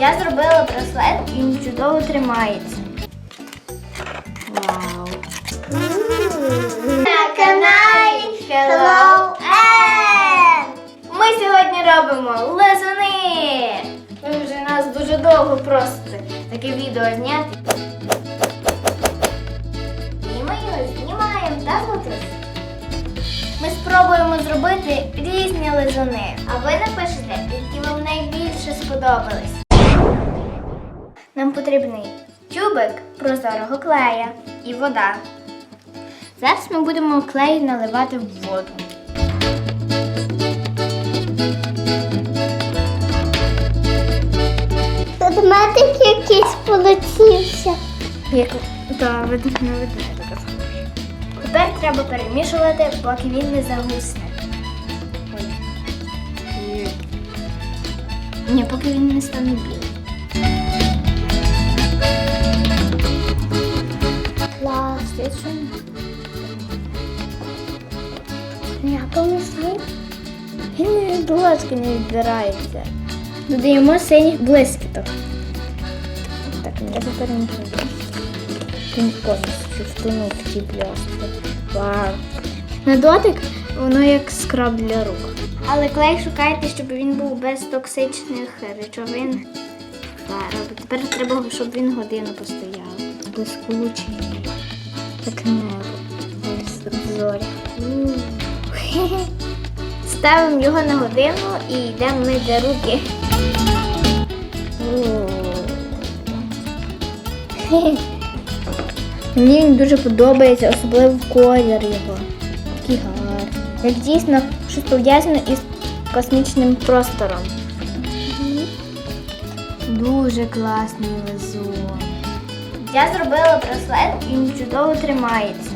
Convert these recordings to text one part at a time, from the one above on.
Я зробила браслет він чудово тримається. Вау. На каналі Hello Ann! Ми сьогодні робимо лизуни. Ви вже нас дуже довго просите таке відео зняти. І ми його знімаємо, так, Латис? Ми спробуємо зробити різні лизуни, а ви напишете, які вам найбільше сподобались. Нам потрібний тюбик прозорого клея і вода. Зараз ми будемо клей наливати в воду. Ведмедик якийсь полетівся. Як да, видно, не видно така Тепер треба перемішувати, поки він не загусне. Ой. Ні. Поки він не стане білий. Клас. Я помішаю. Він не будь ласка, не відбирається. Додаємо синіх блискіток. Так, не треба перемішувати. Він повністю втонув в ті пляшки. Вау. На дотик воно як скраб для рук. Але клей шукайте, щоб він був без токсичних речовин. Тепер треба, щоб він годину постояв. Блискучий. Як небо. Ставимо його на годину і йдемо мити руки. Мені він дуже подобається, особливо колір його. Такий гарний. Як дійсно щось пов'язане із космічним простором. Дуже класний лизун. Я зробила браслет, і він чудово тримається.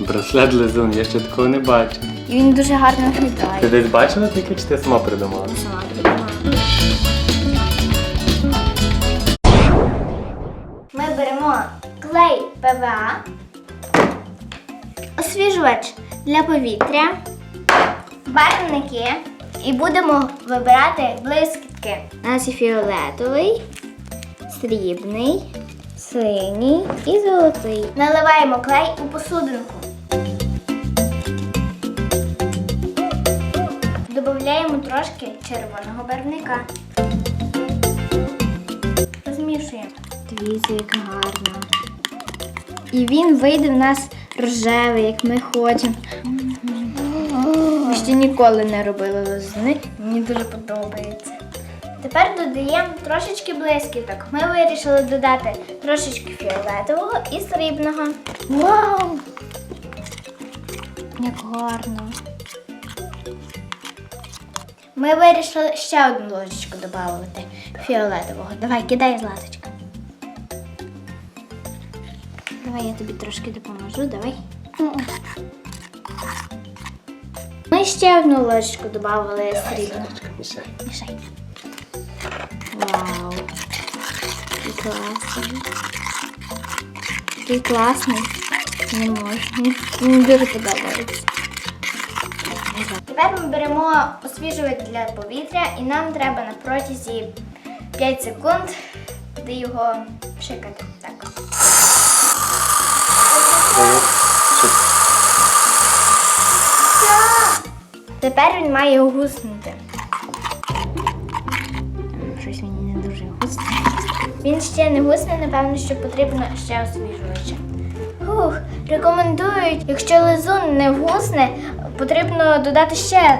Браслет лизун, я ще такого не бачив. І він дуже гарно Ти виглядає. десь бачила таке, чи ти сама придумала? Сама придумала. Ми беремо клей ПВА, освіжувач для повітря, барвники і будемо вибирати блискітки. У нас є фіолетовий, срібний, синій і золотий. Наливаємо клей у посудинку. Додаємо трошки червоного барвника. Розмішуємо. Дивіться, як гарно. І він вийде в нас рожевий, як ми хочемо. Ми ще ніколи не робили лозни. Мені дуже подобається. Тепер додаємо трошечки блискіток. Ми вирішили додати трошечки фіолетового і срібного. Вау! Як гарно. Ми вирішили ще одну ложечку додати фіолетового. Давай, кидай златочка. Давай я тобі трошки допоможу, давай. Ми ще одну ложечку додали срібного. Мішай. Мішай. Вау. Який класний. Такий класний. Не можу. Мені- Мені дуже подобається. Тепер ми беремо освіжувач для повітря і нам треба на протязі 5 секунд де його пшикати. Так. Тепер він має гуснути. Щось він не дуже гусне. Він ще не гусне, напевно, що потрібно ще освіжувача. Ух, рекомендують, якщо лизун не вгусне, потрібно додати ще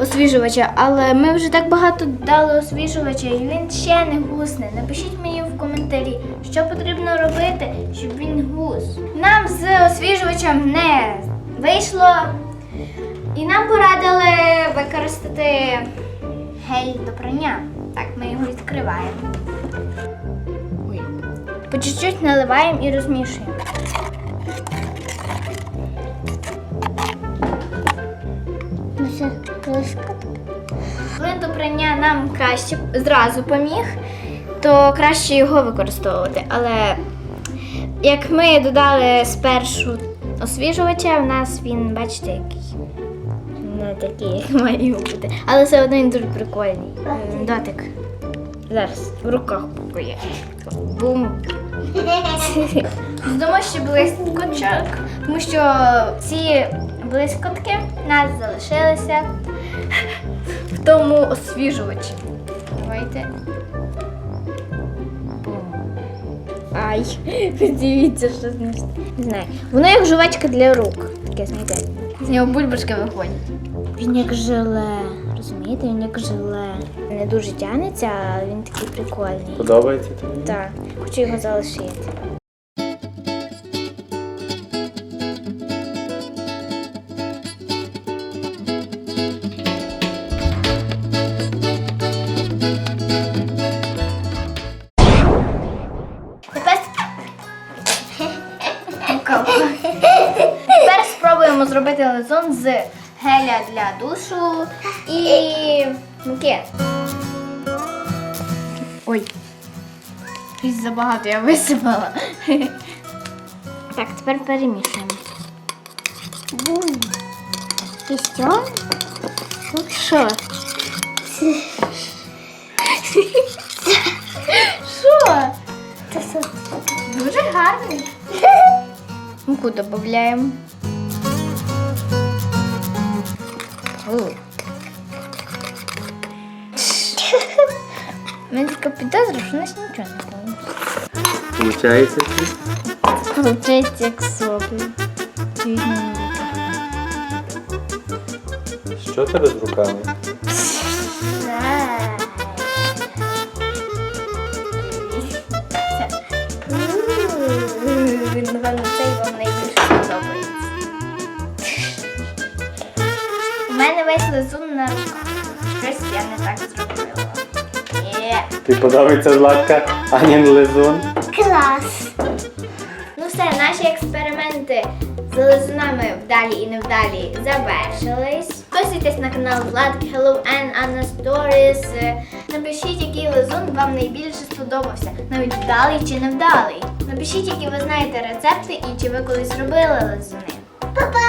освіжувача. Але ми вже так багато дали освіжувача, і він ще не гусне. Напишіть мені в коментарі, що потрібно робити, щоб він гус. Нам з освіжувачем не вийшло. І нам порадили використати гель до прання. Так, ми його відкриваємо. Ой. По чуть-чуть наливаємо і розмішуємо. Ну. Коли до прання нам краще зразу поміг, то краще його використовувати. Але як ми додали спершу освіжувача, в нас він, бачите, який. Не такий, як має бути. Але все одно він дуже прикольний. М, Дотик. Зараз в руках покоє. Бум. Дома ще блискотчик, тому що ці блискотки нас залишилися в тому освіжувачі. Давайте. Ай, дивіться, що з. Не знаю. Воно як жувачка для рук. Таке знаєте. З нього бульбашки виходять. Він як желе. Розумієте, він як желе. Не дуже тягнеться, а він такий прикольний. Подобається тобі? Так, хочу його залишити. Зробити лизун з геля для душу і муки. Ой. Щось забагато я висипала. Так, тепер перемішуємо. Що? Що? Що? Що? Дуже гарний. Муку додаємо. У мене така підозра, що у нас нічого не вийде. Получається? Получається як соплі. Що тебе з руками? Напевно, цей вам найбільше весь на. Щось я не так зробила. Є. Ти подобається Златка Анін лизун? Клас. Ну все, наші експерименти з лизунами вдалі і невдалі завершились. Підписуйтесь на канал Владки Hello and Anna Stories. Напишіть, який лизун вам найбільше сподобався, навіть вдалий чи невдалий. Напишіть, які ви знаєте рецепти і чи ви колись робили лизуни. Па-па!